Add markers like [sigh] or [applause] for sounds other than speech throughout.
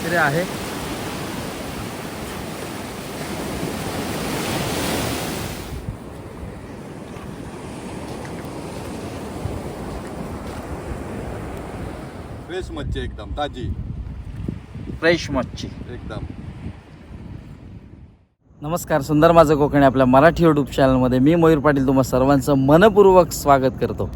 काहीतरी आहे. फ्रेश मच्छी एकदम ताजी. फ्रेश मच्छी. एकदम. नमस्कार सुंदर माझं कोकणी आपल्या मराठी यूट्यूब चॅनलमध्ये मी मयूर पाटील तुम्हा सर्वांचं मनपूर्वक स्वागत करतो.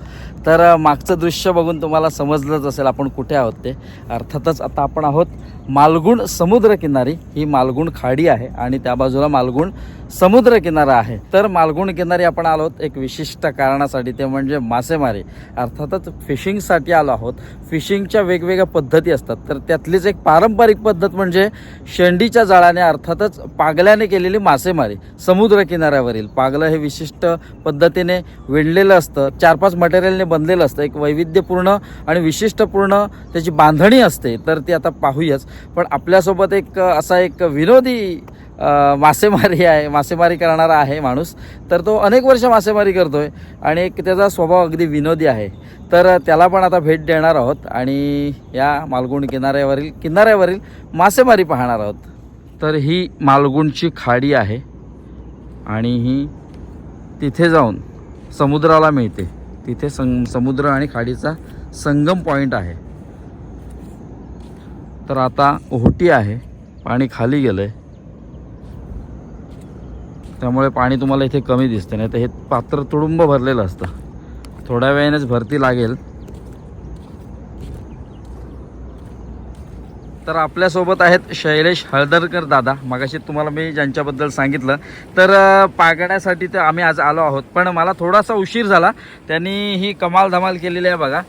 तर मागचं दृश्य बघून तुम्हाला समजलंच असेल आपण कुठे आहोत ते. अर्थातच आता आपण आहोत मालगुण समुद्रकिनारी ही मालगुण खाडी आहे आणि त्या बाजूला मालगुण समुद्रकिनारा आहे. तर मालगुण किनारी आपण आलो आहोत एक विशिष्ट कारणासाठी ते म्हणजे मासेमारी. अर्थातच फिशिंगसाठी आलो आहोत. फिशिंगच्या वेगवेगळ्या पद्धती असतात. तर त्यातलीच एक पारंपरिक पद्धत म्हणजे शेंडीच्या जाळाने अर्थातच पागल्याने केलेली मासेमारी समुद्र किनाऱ्यावरील पागलं हे विशिष्ट पद्धतीने विणलेलं असतं चार पाच मटेरियलने बनलेलं असतं. एक वैविध्यपूर्ण आणि विशिष्टपूर्ण त्याची बांधणी असते. तर ती आता पाहूयाच. पण आपल्यासोबत एक असा एक विनोदी मासेमारी आहे मासेमारी करणारा आहे माणूस. तर तो अनेक वर्ष मासेमारी करतो आहे आणि एक त्याचा स्वभाव अगदी विनोदी आहे. तर त्याला पण आता भेट देणार आहोत आणि या मालगुण किनाऱ्यावरील किनाऱ्यावरील मासेमारी पाहणार आहोत. तर ही मालगुणची खाडी आहे आणि ही तिथे जाऊन समुद्राला मिळते. तिथे सं समुद्र आणि खाडीचा संगम पॉईंट आहे. तर आता ओहोटी आहे पाणी खाली गेलं आहे त्यामुळे पाणी तुम्हाला इथे कमी दिसते नाही तर हे पात्र तुडुंब भरलेलं असतं. थोड्या वेळानेच भरती लागेल. तर आपल्यासोबत आहेत शैलेश हळदरकर दादा. मगाशी तुम्हाला मी ज्यांच्याबद्दल सांगितलं. तर पागण्यासाठी तर आम्ही आज आलो आहोत. पण मला थोडासा उशीर झाला. त्यांनी ही कमाल धमाल केलेली आहे बघा.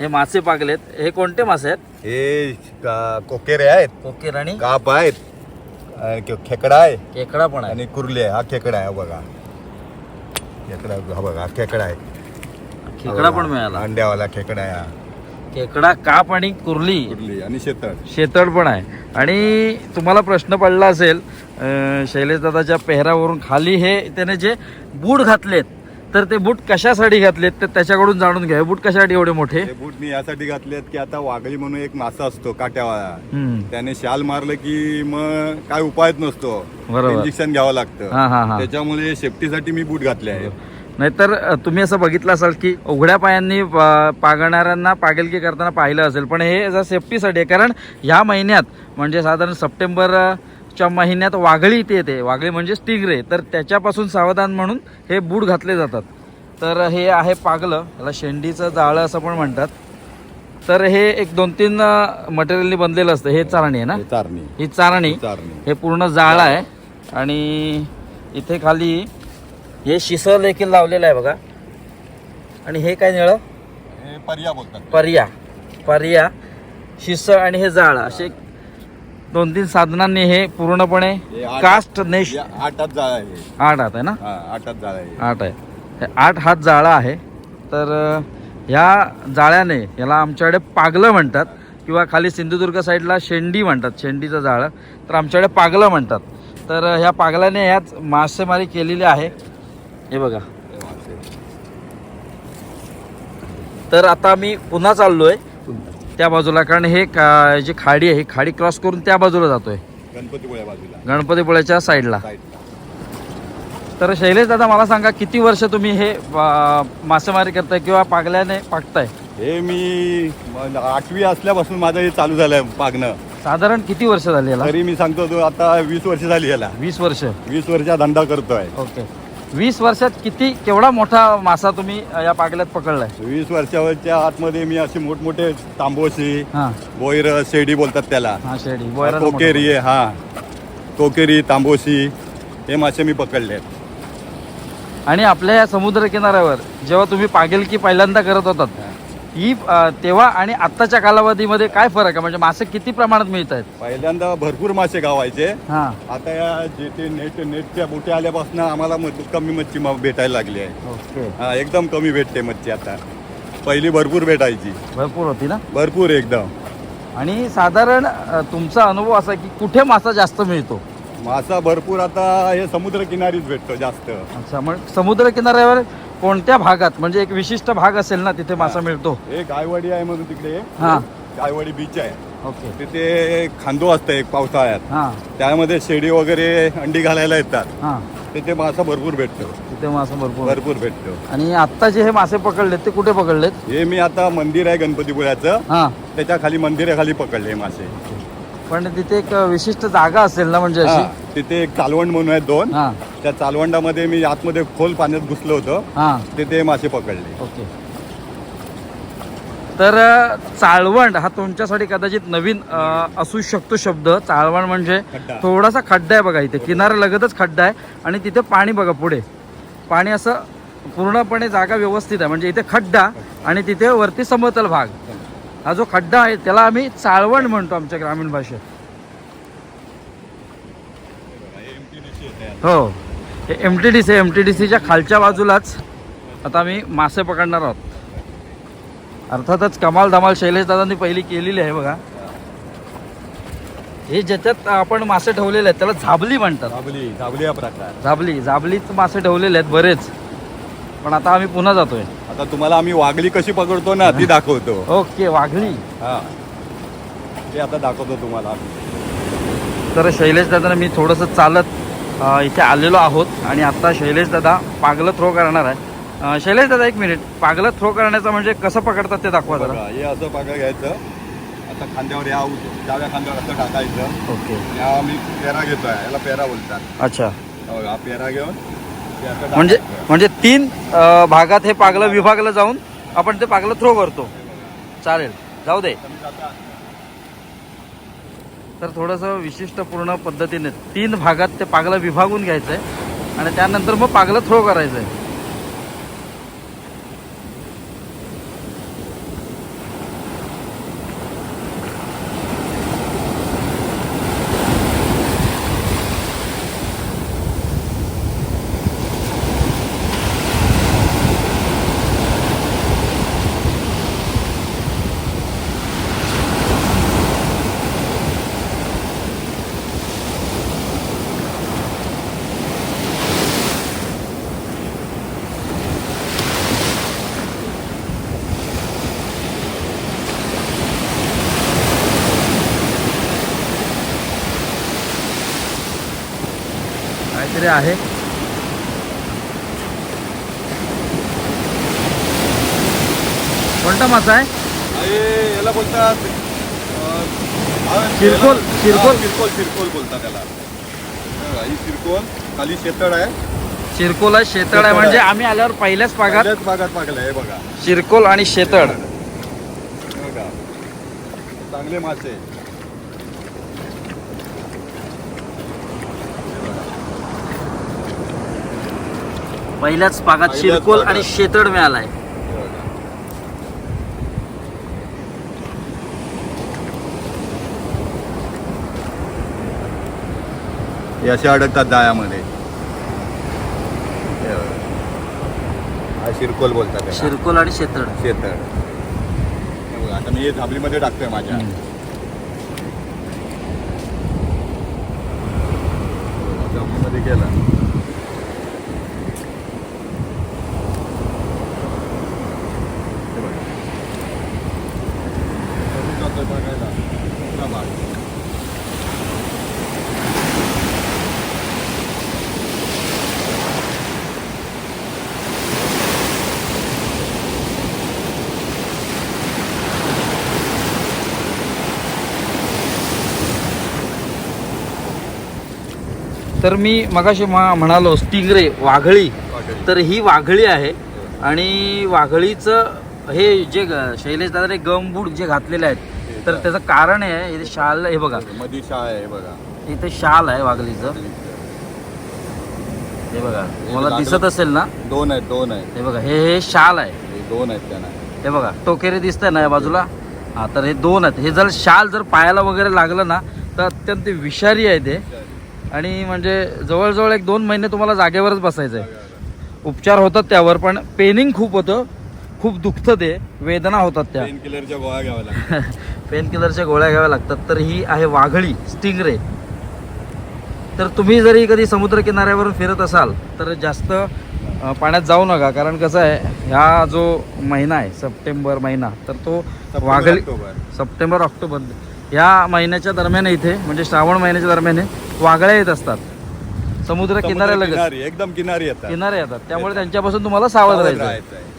हे मासे पागलेत. हे कोणते मासे आहेत? हे का- कोकेरे आहेत. कोकेर आणि? काप आहेत. अं, खेकडा आहे. केकडा पण आहे. आणि कुर्ली आहे. हा खेकडा आहे हा बघा. खेकडा हा बघा हा खेकडा आहे. खेकडा पण मिळाला. अंड्यावाला खेकडा आहे हा. खेकडा काप आणि कुर्ली. कुर्ली आणि शेतळ. शेतळ पण आहे. आणि तुम्हाला प्रश्न पडला असेल अं, शैलेशदादाच्या पेहरावरून खाली हे त्याने जे बूट घातलेत तर ते बूट कशासाठी घातलेत? तर त्याच्याकडून जाणून घ्या. हे बूट कशासाठी एवढे मोठे? हे बूट मी यासाठी घातलेत की आता वाघळी म्हणून एक मासा असतो काट्यावाला. त्याने शाल मारलं की मग काय उपायच नसतो. बरोबर. इंजेक्शन घ्यावं हा, लागतं. हा, हा. त्याच्यामुळे सेफ्टीसाठी मी बूट घातले आहेत. नाहीतर अ, तुम्ही असं बघितलं असाल की उघड्या पायांनी अ, पागणाऱ्यांना पागलकी करताना पाहिलं असेल. पण हे जर सेफ्टीसाठी आहे. कारण ह्या महिन्यात म्हणजे साधारण सप्टेंबरच्या महिन्यात वाघळी इथे येते. वाघळी म्हणजे स्टिगरे तर त्याच्यापासून सावधान म्हणून हे बूट घातले जातात. तर हे आहे पागलं. याला शेंडीचं जाळं असं पण म्हणतात. तर हे एक दोन तीन मटेरियलनी बनलेलं असतं. हे चारणी आहे ना? हे चारणी. ही चारणी. हे पूर्ण जाळं आहे. आणि इथे खाली हे शिसर देखील लावलेलं आहे बघा. आणि हे काय निळं? हे पर्या बोलतात. पर्या. पर्या शिसळ आणि हे जाळं. असे दोन तीन साधनांनी हे पूर्णपणे कास्ट नेश आठात जाळ आहे आठ हात आहे ना? आठात जाळ आहे आठ आहे. हे आठ हात जाळं आहे. तर ह्या जाळ्याने याला आमच्याकडे पागलं म्हणतात किंवा खाली सिंधुदुर्ग साईडला शेंडी म्हणतात शेंडीचं जाळं. तर आमच्याकडे पागलं म्हणतात. तर ह्या पागल्याने ह्याच मासेमारी केलेली आहे. हे बघा. तर आता मी पुन्हा चाललोय. त्या बाजूला कारण हे का जी खाडी आहे ही खाडी क्रॉस करून त्या बाजूला जातोय. गणपतीपुळ्या बाजूला. गणपतीपुळ्याच्या साईडला. साईडला. तर शैलेश दादा मला सांगा किती वर्ष तुम्ही हे अं, मासेमारी करताय किंवा पागल्याने पागताय? हे मी म- आठवी असल्यापासून माझं हे चालू झालंय पागणं. साधारण किती वर्ष झाली याला? तरी मी सांगतो तो आता वीस वर्ष झाली याला. वीस वर्ष. वीस वर्षा धंदा करतोय. ओके. वीस वर्षात किती केवढा मोठा मासा तुम्ही या पागल्यात पकडलाय? वीस वर्षावरच्या आतमध्ये मी असे मोठमोठे तांबोशी हा. बोईर शेडी बोलतात त्याला. हा शेडी. बोयरा कोकेरी आहे हा. कोकेरी तांबोशी हे मासे मी पकडले आहेत. आणि आपल्या या समुद्र किनाऱ्यावर जेव्हा तुम्ही पागेलकी पहिल्यांदा करत होतात ही तेव्हा आणि आत्ताच्या कालावधीमध्ये काय फरक आहे? म्हणजे मासे किती प्रमाणात मिळत आहेत पहिल्यांदा भरपूर मासे गावायचे. हा. आता या जे ते नेट नेटच्या बोटी आल्यापासून आम्हाला मग कमी मच्छी म- भेटायला लागली आहे. ओके. हा एकदम कमी भेटते मच्छी आता. पहिली भरपूर भेटायची. भरपूर होती ना? भरपूर एकदम. आणि साधारण अ, तुमचा अनुभव असा की कुठे मासा जास्त मिळतो? मासा भरपूर आता हे समुद्र किनारीच भेटतो जास्त. अच्छा मग समुद्र किनाऱ्यावर कोणत्या भागात? म्हणजे एक विशिष्ट भाग असेल ना तिथे मासा मिळतो. एक गायवाडी आहे म्हणून तिकडे. हा. गायवाडी बीच आहे. ओके. तिथे खांदो असतं एक पावसाळ्यात. हां. त्यामध्ये शेडी वगैरे अंडी घालायला येतात. हां. तिथे मासा भरपूर भेटतो. तिथे मासा भरपूर. भरपूर भेटतो. आणि आत्ता जे हे मासे पकडलेत ते कुठे पकडलेत? हे मी आता मंदिर आहे गणपतीपुळ्याचं. हां. त्याच्याखाली मंदिराखाली पकडले मासे. पण तिथे एक विशिष्ट जागा असेल ना म्हणजे हा, अशी तिथे एक चालवण म्हणून आहेत दोन. हां. त्या चालवंडामध्ये मी आतमध्ये खोल पाण्यात घुसलो होतो. हां. तिथे मासे पकडले. ओके. तर अ, चाळवंड हा तुमच्यासाठी कदाचित नवीन अ, असू शकतो शब्द. चाळवण म्हणजे खड्डा. थोडासा खड्डा आहे बघा इथे. किनारा लगतच खड्डा आहे. आणि तिथे पाणी बघा पुढे. पाणी असं पूर्णपणे जागा व्यवस्थित आहे. म्हणजे इथे खड्डा आणि तिथे वरती समतल भाग. हा जो खड्डा आहे त्याला आम्ही चाळवण म्हणतो आमच्या ग्रामीण भाषेत. हो. हे M T D C M T D सीच्या खालच्या बाजूलाच आता आम्ही मासे पकडणार आहोत. अर्थातच कमाल धमाल शैलेश दादांनी पहिली केलेली आहे बघा. हे ज्याच्यात आपण मासे ठेवलेले आहेत त्याला झाबली म्हणतात. झाबली झाबली प्रकार. झाबली झाबलीच मासे ठेवलेले आहेत बरेच. पण आता आम्ही पुन्हा जातोय. आता तुम्हाला आम्ही वागली कशी पकडतो ना ती दाखवतो. ओके वाघली हा. ते आता दाखवतो तुम्हाला आम्ही. तर शैलेश दादांना मी थोडंसं चालत अ, इथे आलेलो आहोत आणि आता शैलेश दादा पागलं थ्रो करणार आहे. अ, शैलेश दादा एक मिनिट पागलं थ्रो करण्याचं म्हणजे कसं पकडतात ते दाखवा जरा. बघा हे असं पाका घ्यायचं. आता खांद्यावर या डाव्या खांद्यावर असं टाकायचं ओके. या मी पेरा घेतोय याला पेरा बोलतात. अच्छा. हा बघा, हा पेरा घेऊन म्हणजे म्हणजे तीन अ, भागात हे पागलं विभागलं जाऊन आपण ते पागलं थ्रो करतो. चालेल. जाऊ दे. तर थोडंसं विशिष्टपूर्ण पद्धतीने तीन भागात ते पागलं विभागून घ्यायचं आहे आणि त्यानंतर मग पागलं थ्रो करायचं आहे काहीतरी आहे. कोणता मासा आहे? याला बोलतात शिरकोल, शिरकोल. शिरकोल शिरकोल बोलतात त्याला. हे शिरकोल खाली शेतळ आहे. शिरकोला शेतळ आहे. म्हणजे आम्ही आल्यावर पहिल्याच भागात भागात पाकलं हे बघा. शिरकोल आणि शेतळ. बघा. चांगले मासे. पहिल्याच भागात पहिल्याच शिरकोल. आणि शेतळ मिळालाय. हे असे अडकतात जाळ्यामध्ये. हे बघा. हा शिरकोल बोलतात त्याला. शिरकोल आणि शेतळ हे बघा, आता मी हे झाबलीमध्ये टाकतोय माझ्या. झाबलीमध्ये केला. तर मी मगाशी म्हा- म्हणालो स्टिंगरे वाघळी. तर ही वाघळी आहे. आणि वाघळीचं हे जे शैलेश दादाने गमबूट जे घातलेले आहेत तर त्याचं कारण आहे हे शाल हे बघा. मधी शाळ आहे बघा. इथे शाल आहे वाघळीचं. हे बघा मला दिसत असेल ना? दोन आहेत दोन आहेत. हे बघा हे हे शाल आहे. हे दोन आहेत त्यांना. हे बघा टोकेरे दिसतंय ना या बाजूला? हा तर हे दोन आहेत. हे जर शाल जर पायाला वगैरे लागलं ना तर अत्यंत विषारी आहे ते. आणि म्हणजे जवळजवळ एक दोन महिने तुम्हाला जागेवरच बसायचं आहे उपचार होतात त्यावर पण पेनिंग खूप होतं. खूप दुखतं ते. वेदना होतात त्या. पेन किलरच्या गोळ्या घ्याव्या लागतात. [laughs] पेन किलरच्या गोळ्या घ्याव्या लागतात. तर ही आहे वाघळी स्टिंगरे. तर तुम्ही जरी कधी समुद्र किनाऱ्यावरून फिरत असाल तर जास्त पाण्यात जाऊ नका. कारण कसं आहे ह्या जो महिना आहे सप्टेंबर महिना तर तो वाघळी. September October. ह्या महिन्याच्या दरम्यान इथे म्हणजे श्रावण महिन्याच्या दरम्यान वागळ्या येत असतात. समुद्र किनाऱ्याला लगत किनारी एकदम किनारी येतात. किनारे येतात. त्यामुळे त्यांच्यापासून तुम्हाला सावध राहायचं राहायचं आहे.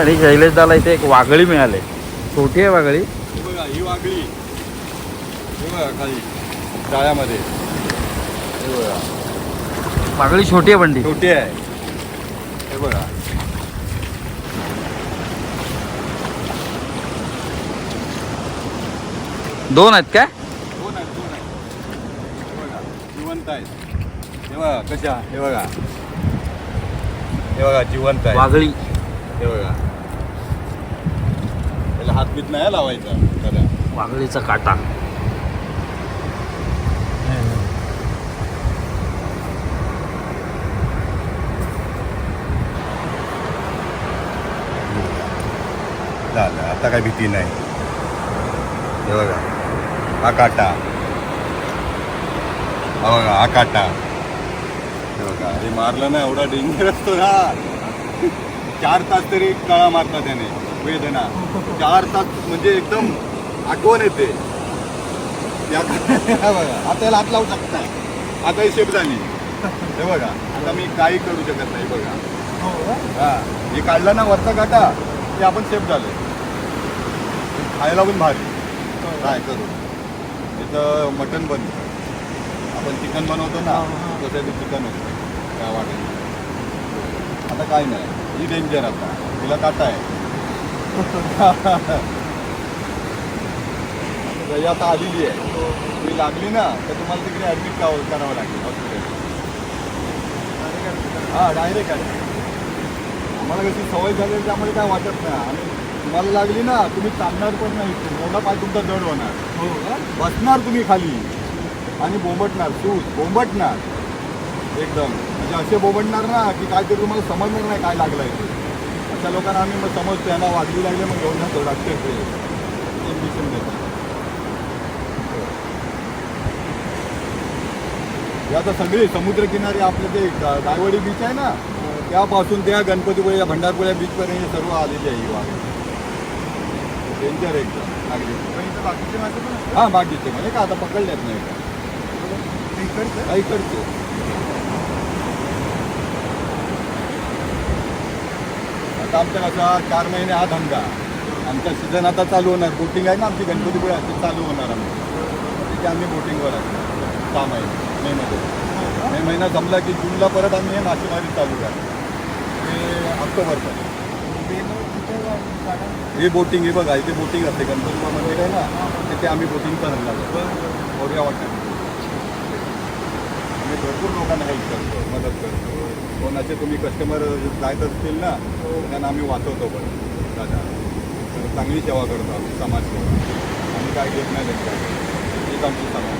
आणि शैलेशदाला इथे एक वागळी मिळाली. छोटी आहे वागळी. हे बघा ही वागळी. हे बघा खाली. जाळ्यामध्ये. हे बघा. वागळी छोटी आहे बंडी छोटी आहे. हे बघा. दोन आहेत काय? दोन आहेत दोन आहेत. हे बघा जिवंत आहेत. हे बघा कशा? हे बघा. हे बघा जिवंत आहे वागळी. हे बघा. त्याला हात बीत नाही लावायचा त्याला वागळीचा काटा. झालं आता काय भीती नाही. हे बघा. हा काटा हा बघा हा काटा हे बघा हे मारलं ना एवढा डेंजर असतो ना. चार तास तरी कळा मारता त्याने वेदना. चार तास म्हणजे एकदम आठवण येते. या हा बघा आता याला हात लावू शकता आता ही शेप झाली. हे बघा आता मी काही करू शकत नाही बघा. हा हे काढलं ना वरचा काटा ते आपण सेफ झालं खायला पण भारी. काय करू? इथं मटन बनतं आपण चिकन बनवतो ना तसं ते चिकन होतं. त्या वाटेने. आता काय नाही. ही डेंजर आता. तिला काटा आहे. आता आलेली आहे. ती लागली ना तर तुम्हाला तिकडे ॲडमिट करावं लागेल हॉस्पिटल हा डायरेक्ट आहे. आम्हाला कशी सवय झाली त्यामुळे काय वाटत नाही. आणि तुम्हाला लागली ना तुम्ही चालणार पण नाही एवढा पाय तुमचा जड होणार. बसणार तुम्ही खाली. आणि बोंबटणार सूज बोंबटणार. एकदम. म्हणजे असे बोंबटणार ना की काय ते तुम्हाला समजणार नाही काय लागलं आहे ते. अशा लोकांना आम्ही मग समजतो यांना वागली लागले मग घेऊन जातो डॉक्टर ते. इंजेक्शन देतो हे आता सगळे समुद्रकिनारी आपलं ते गायवाडी बीच आहे ना त्यापासून त्या गणपतीपुळे या भंडारपुळ्या बीचपर्यंत हे सर्व आलेली आहे ही वाघ डेंजर एकदम. बाकीचे मासे हां बाकीचे. म्हणजे का आता पकडल्यात नाही का? हा, इकडचे. आता आमच्या कसा चार महिने हा धंदा. आमचा सीझन आता चालू होणार. बोटिंग आहे ना आमची गणपतीपुळे ते चालू होणार आमची. तिथे आम्ही बोटिंगवर आहे. सहा महिने. मेमध्ये मे महिना जमला की जूनला परत आम्ही हे मासेमारी चालू करतो ते ऑक्टोबरपर्यंत हे बोटिंग हे बघा इथे बोटिंग असते गणपती मंदिर आहे ना तिथे आम्ही बोटिंग करायला लागतो मोर्या वाटत. आम्ही भरपूर लोकांना हेल्प करतो मदत करतो. कोणाचे तुम्ही कस्टमर जायत असतील ना त्यांना आम्ही वाचवतो पण दादा. तर चांगली सेवा करतो आम्ही समाज सेवा आम्ही काय घेत नाही आमची समाज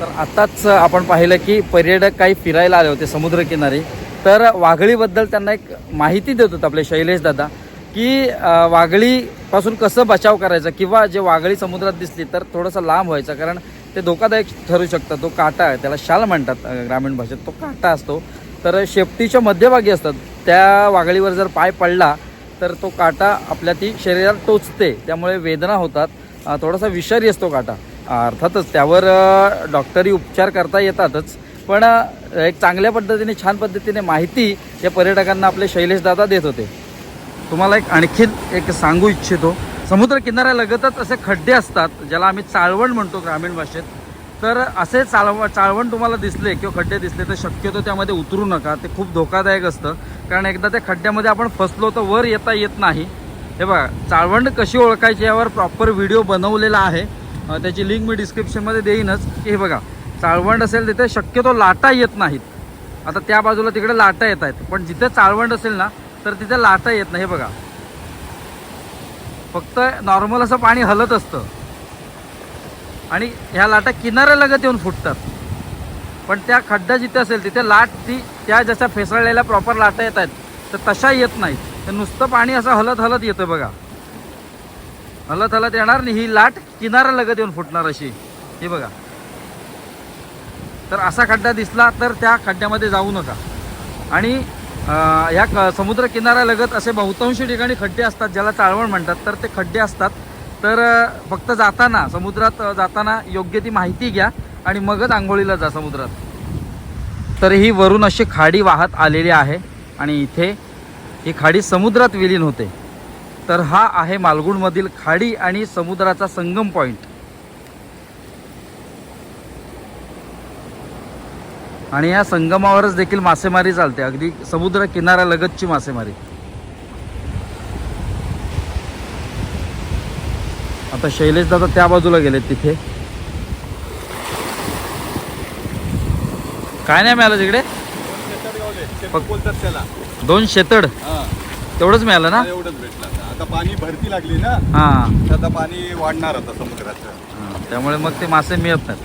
तर आताच आपण पाहिलं की पर्यटक काही फिरायला आले होते समुद्रकिनारी तर वाघळीबद्दल त्यांना एक माहिती देत होत आपले शैलेश दादा. की वाघळीपासून कसं बचाव करायचा किंवा जे वाघळी समुद्रात दिसली तर थोडंसं लांब व्हायचं कारण ते धोकादायक ठरू शकतं. तो काटा आहे त्याला शाल म्हणतात ग्रामीण भाषेत. तो काटा असतो. तर शेपटीच्या मध्यभागी असतात. त्या वाघळीवर जर पाय पडला तर तो काटा आपल्या ती शरीरात टोचते. त्यामुळे वेदना होतात. थोडासा विषारी असतो काटा. अर्थातच त्यावर डॉक्टरी उपचार करता येतातच. पण एक चांगल्या पद्धतीने छान पद्धतीने माहिती या पर्यटकांना आपले शैलेश दादा देत होते. तुम्हाला एक आणखीन एक सांगू इच्छितो. समुद्र किनाऱ्यालगतच असे खड्डे असतात ज्याला आम्ही चाळवण म्हणतो ग्रामीण भाषेत. तर असे चाळव चाळवण तुम्हाला दिसले किंवा खड्डे दिसले तर शक्यतो त्यामध्ये उतरू नका. ते खूप धोकादायक असतं. कारण एकदा त्या खड्ड्यामध्ये आपण फसलो तर वर येता येत नाही. हे बघा चाळवण कशी ओळखायची यावर प्रॉपर व्हिडिओ बनवलेला आहे. त्याची लिंक मी डिस्क्रिप्शनमध्ये देईनच. की हे बघा चाळवण असेल तिथे शक्यतो लाटा येत नाहीत. आता त्या बाजूला तिकडे लाटा येत आहेत. पण जिथे चाळवण असेल ना तर तिथे लाटा येत नाही हे बघा. फक्त नॉर्मल असं पाणी हलत असतं. आणि ह्या लाटा किनाऱ्यालगत येऊन फुटतात. पण त्या खड्डा जिथे असेल तिथे लाट ती त्या जशा फेसळलेल्या प्रॉपर लाटा येत आहेत तर तशा येत नाहीत. तर नुसतं पाणी असं हलत हलत येतं बघा. हलत हलत येणार नाही. ही लाट किनाऱ्यालगत येऊन फुटणार अशी. हे बघा. तर असा खड्डा दिसला तर त्या खड्ड्यामध्ये जाऊ नका. आणि ह्या क- समुद्र किनाऱ्यालगत असे बहुतांशी ठिकाणी खड्डे असतात ज्याला चाळवण म्हणतात. तर ते खड्डे असतात. तर फक्त जाताना समुद्रात जाताना योग्य ती माहिती घ्या आणि मगच आंघोळीला जा समुद्रात. तर ही वरून अशी खाडी वाहत आलेली आहे आणि इथे ही खाडी समुद्रात विलीन होते. तर हा आहे मालगुणमधील खाडी आणि समुद्राचा संगम पॉईंट आणि या संगमावरच देखील मासेमारी चालते. अगदी समुद्र किनाऱ्यालगतची मासेमारी. आता शैलेश दादा त्या बाजूला गेलेत तिथे. काय नाही मिळालं तिकडे? शेपूट बोलतात त्याला. दोन शेतड? तेवढंच मिळालं ना? एवढंच भेटलं. आता. पाणी भरती लागली ना हा. आता पाणी वाढणार आता समुद्राचं. त्यामुळे मग ते मासे मिळत नाहीत.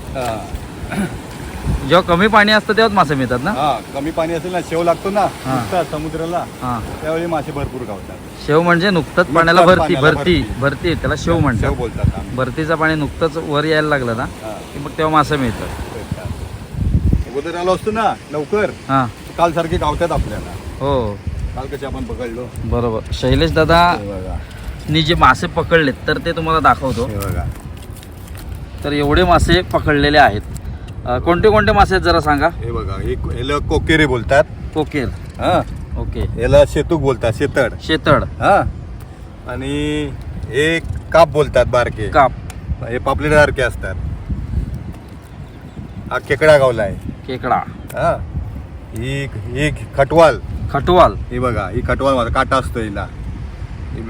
जेव्हा कमी पाणी असतं तेव्हाच मासे मिळतात ना? हा कमी पाणी असेल ना शेव लागतो ना हा. समुद्राला हा. त्यावेळी मासे भरपूर गावतात शेव म्हणजे नुकतंच पाण्याला नुकतंच भरती पाण्याला भरती भरती. भरती त्याला शेव शेव म्हणतात. बोलतात आम्ही. भरतीचं पाणी नुकतंच वर यायला लागलं ना हा, की मग तेव्हा मासे मिळतात. अगोदर आलो असतो ना लवकर. हा. काल सारखे गावतात आपल्याला. हो. काल कसे आपण पकडलो. बरोबर. शैलेश दादा हे बघा. नी जे मासे पकडलेत तर ते तुम्हाला दाखवतो. हे बघा. तर एवढे मासे पकडलेले आहेत. अं, कोणते कोणते मासे आहेत जरा सांगा. हे बघा हे याला कोकेरे बोलतात. कोकेर. हा. ओके. याला शेतूक बोलतात शेतड. शेतड. हा. आणि हे काप बोलतात बारके. काप. हे पापलेट सारखे असतात. हा खेकडा गावला आहे. केकडा. हा. ही ही खटवाल. खटवाल. ही बघा ही खटवाल माझा काटा असतो हिला. ही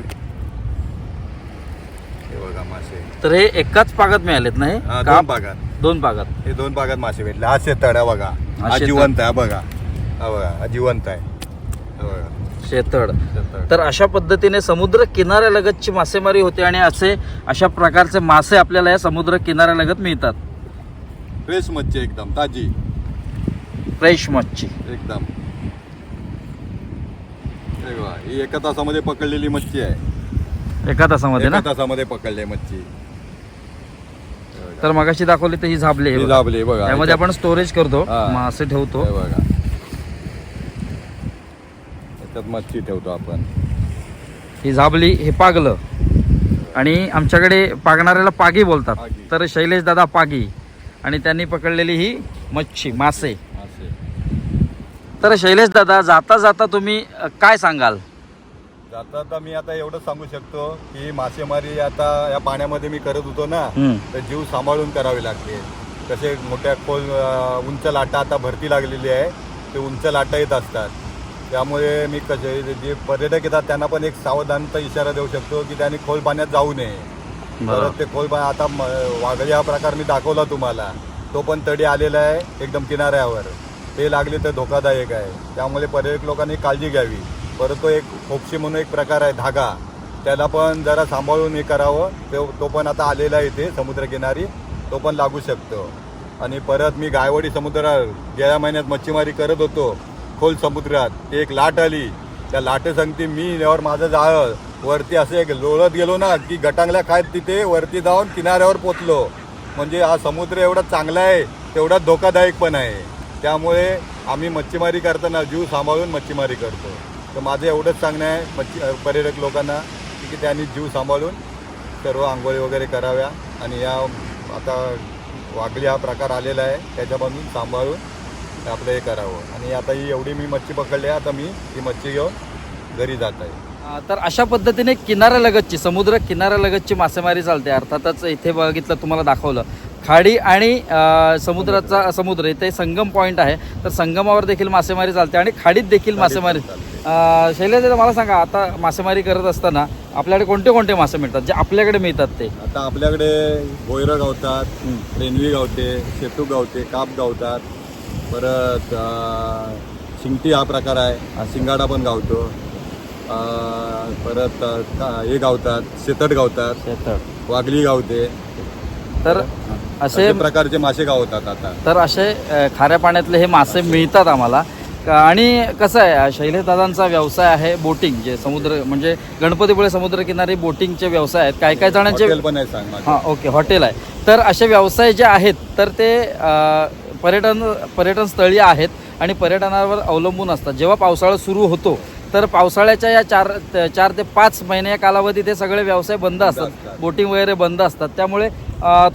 हे बघा मासे. तर हे एकाच पागात मिळालेत ना हे? हा दोन काप? भागात दोन पागात हे दोन भागात मासे भेटले. हा शेतड हा बघा. हा. जिवंत आहे हा बघा. हा बघा हा जिवंत आहे. हा बघा. शेतड. तर अशा पद्धतीने समुद्र किनाऱ्यालगतची मासेमारी होते आणि असे अशा प्रकारचे मासे आपल्याला या समुद्र किनाऱ्यालगत मिळतात. फ्रेश मच्छी एकदम ताजी. फ्रेश मच्छी. एकदम. हे बघा, ही एका तासामध्ये पकडलेली मच्छी आहे. एका तासामध्ये ना? एका तासामध्ये पकडली आहे मच्छी. तर मगाशी दाखवली तर ही झाबली आहे ही बघा. दाबली बघा. त्यामध्ये आपण स्टोरेज करतो. हा. मासे ठेवतो. हे बघा. मच्छी ठेवतो आपण. ही झाबली हे पागलं. आणि आमच्याकडे पागणाऱ्याला पागी बोलतात. पागी. तर शैलेश दादा पागी. आणि त्यांनी पकडलेली ही मच्छी मासे. मासे. तर शैलेश दादा जाता जाता तुम्ही अ, काय सांगाल? जाता आता मी आता एवढं सांगू शकतो की मासेमारी आता या पाण्यामध्ये मी करत होतो ना. तर जीव सांभाळून करावी लागते. कसे मोठ्या खोल उंच लाटा आता भरती लागलेली आहे ते उंच लाटा येत असतात. त्यामुळे मी कसे जे पर्यटक येतात त्यांना पण एक सावधानता इशारा देऊ शकतो की त्यांनी खोल पाण्यात जाऊ नये. परत ते खोल आता वाघळी हा प्रकार मी दाखवला तुम्हाला. तो पण तडी आलेला आहे एकदम किनाऱ्यावर. ते लागले तर धोकादायक आहे. त्यामुळे पर्यटक लोकांनी काळजी घ्यावी. परत तो एक खोपशी म्हणून एक प्रकार आहे धागा. त्याला पण जरा सांभाळून हे करावं. तो तो पण आता आलेला आहे इथे समुद्रकिनारी. तो पण लागू शकतो. आणि परत मी गायवडी समुद्रात गेल्या महिन्यात मच्छीमारी करत होतो खोल समुद्रात. एक लाट आली. त्या लाटे सांगते मी यावर माझं जाळं. वरती असे एक लोळत गेलो ना की गटांगल्या खायत तिथे वरती जाऊन किनाऱ्यावर पोचलो. म्हणजे हा समुद्र एवढा चांगला आहे तेवढा धोकादायक पण आहे. त्यामुळे आम्ही मच्छीमारी करताना जीव सांभाळून मच्छीमारी करतो. तर माझं एवढंच सांगणं आहे मच्छी पर्यटक लोकांना की त्यांनी जीव सांभाळून सर्व आंघोळी वगैरे कराव्या. आणि या आता वागली हा प्रकार आलेला आहे त्याच्यापासून सांभाळून आपलं हे करावं. आणि आता ही एवढी मी मच्छी पकडली आहे आता मी ही मच्छी घेऊन घरी जात आहे. तर अशा पद्धतीने किनाऱ्यालगतची समुद्र किनाऱ्यालगतची मासेमारी चालते. अर्थातच इथे बघितलं तुम्हाला दाखवलं. खाडी आणि समुद्राचा समुद्र इथे संगम पॉईंट आहे. तर संगमावर देखील मासेमारी चालते आणि खाडीत देखील मासेमारी. शैलेश मला सांगा आता मासेमारी करत असताना आपल्याकडे कोणते कोणते मासे मिळतात जे आपल्याकडे मिळतात ते? आता आपल्याकडे गोयरं गावतात रेनवी गावते शेतू गावते काप गावतात परत शिंगटी हा प्रकार आहे शिंगाडा पण गावतो. परत हे गावतात शेतट गावतात. शेतळ वागली गावते. तर असे प्रकारचे मासे गावतात आता. तर असे खाऱ्या पाण्यातले हे मासे मिळतात आम्हाला. आणि कसं आहे शैलेश दादांचा व्यवसाय आहे बोटिंग जे समुद्र म्हणजे गणपतीपुळे समुद्रकिनारी बोटिंगचे व्यवसाय आहेत. काय काय जणांचे पण आहे. हां ओके हॉटेल आहे. तर असे व्यवसाय जे आहेत तर ते पर्यटन पर्यटन स्थळी आहेत आणि पर्यटनावर अवलंबून असतात. जेव्हा पावसाळा सुरू होतो तर पावसाळ्याच्या या चार चार ते पाच महिने या कालावधीत हे सगळे व्यवसाय बंद असतात. बोटिंग वगैरे बंद असतात. त्यामुळे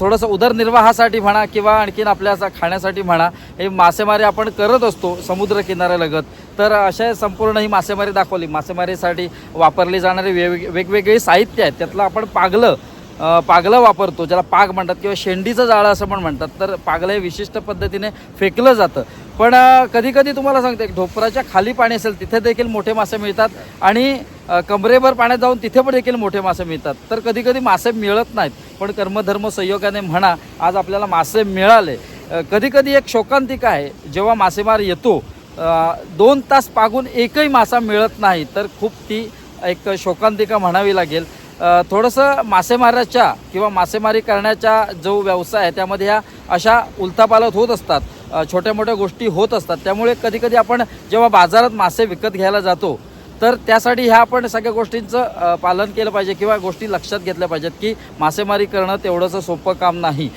थोडंसं उदरनिर्वाहासाठी म्हणा किंवा आणखीन आपल्या असं खाण्यासाठी म्हणा हे मासेमारी आपण करत असतो समुद्र किनाऱ्यालगत तर अशा संपूर्ण ही मासेमारी दाखवली. मासेमारीसाठी वापरली जाणारी वेग वेगवेगळी साहित्य आहेत. त्यातलं आपण पागलं पागलं वापरतो ज्याला पाग म्हणतात किंवा शेंडीचं जाळं असं पण म्हणतात तर पागलं हे विशिष्ट पद्धतीने फेकलं जातं. पण कधी कधी तुम्हाला सांगते ढोपराच्या खाली पाणी असेल तिथे देखील मोठे मासे मिळतात आणि कमरेभर पाण्यात जाऊन तिथे पण देखील मोठे मासे मिळतात. तर कधी कधी मासे मिळत नाहीत पण कर्मधर्म संयोगाने म्हणा आज आपल्याला मासे मिळाले. कधी कधी एक शोकांतिका आहे जेव्हा मासेमार येतो दोन तास पागून एकही मासा मिळत नाही तर खूप ती एक शोकांतिका म्हणावी लागेल. थोडंसं मासेमाराच्या किंवा मासेमारी करण्याच्या जो व्यवसाय आहे त्यामध्ये ह्या अशा उलथापालत होत असतात. छोट्या मोठ्या गोष्टी होत असतात. त्यामुळे कधीकधी आपण जेव्हा बाजारात मासे विकत घ्यायला जातो तर त्यासाठी ह्या आपण सगळ्या गोष्टींचं पालन केलं पाहिजे किंवा गोष्टी लक्षात घेतल्या पाहिजेत की मासेमारी करणं तेवढंसं सोपं काम नाही.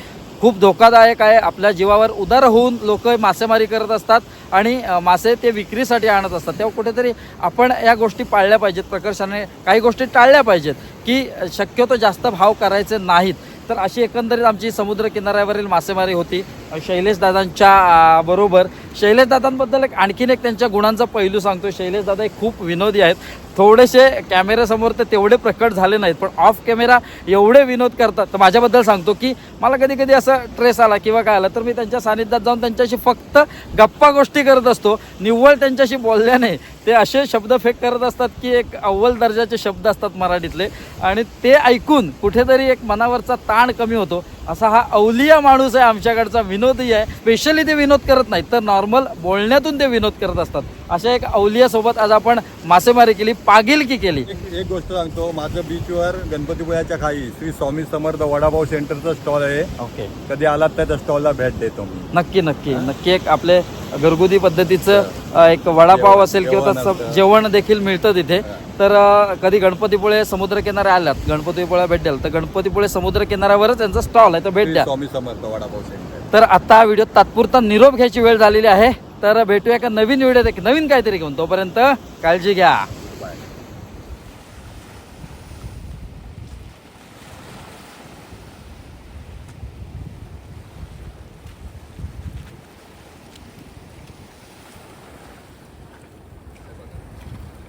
खूप धोकादायक आहे. आपल्या जीवावर उदार होऊन लोक मासेमारी करत असतात आणि मासे ते विक्रीसाठी आणत असतात. तेव्हा कुठेतरी आपण या गोष्टी पाळल्या पाहिजेत. प्रकर्षाने काही गोष्टी टाळल्या पाहिजेत. की शक्यतो जास्त भाव करायचे नाहीत. तर अशी एकंदरीत आमची समुद्र किनाऱ्यावरील मासेमारी होती. शैलेशदादांच्या शैलेश दादांच्या बरोबर. शैलेश दादांबद्दल एक आणखीन एक त्यांच्या गुणांचा पैलू सांगतो शैलेश दादा हे खूप विनोदी आहेत. थोडेसे कॅमेऱ्यासमोर ते तेवढे प्रकट झाले नाहीत पण ऑफ कॅमेरा एवढे विनोद करतात. तर माझ्याबद्दल सांगतो की मला कधी कधी असं ट्रेस आला किंवा काय आलं तर मी त्यांच्या सानिध्यात जाऊन त्यांच्याशी फक्त गप्पा गोष्टी करत असतो. निव्वळ त्यांच्याशी बोलल्याने ते असे शब्द फेक करत असतात की एक अव्वल दर्जाचे शब्द असतात मराठीतले. आणि ते ऐकून कुठेतरी एक मनावरचा ताण कमी होतो. असा हा अवलिया माणूस आहे आमच्याकडचा विनोदी आहे. स्पेशली ते विनोद करत नाहीत तर नॉर्मल बोलण्यातून ते विनोद करत असतात. अशा एक अवलियासोबत आज आपण मासेमारी केली पागिलकी केली. एक एक गोष्ट सांगतो माझं बीचवर गणपतीपुळ्याच्या खाली श्री स्वामी समर्थ वडापाव सेंटरचं स्टॉल आहे. ओके कधी आलात तर त्या स्टॉलला भेट देतो मी. नक्की नक्की. नक्की एक आपले घरगुती पद्धतीचं एक वडापाव असेल किंवा तसं असतं. जेवण देखील मिळतं तिथे. तर कधी गणपतीपुळे समुद्रकिनारे आल्यात गणपतीपुळे भेट द्याल तर गणपतीपुळे समुद्रकिनाऱ्यावरच त्यांचा स्टॉल आहे तर भेट द्या. स्वामी समर्थ वडापाव सेंटर. तर आता हा व्हिडिओ तात्पुरता निरोप घ्यायची वेळ झालेली आहे तर भेटूया का नवीन व्हिडिओ नवीन काहीतरी घेऊन. तोपर्यंत काळजी घ्या.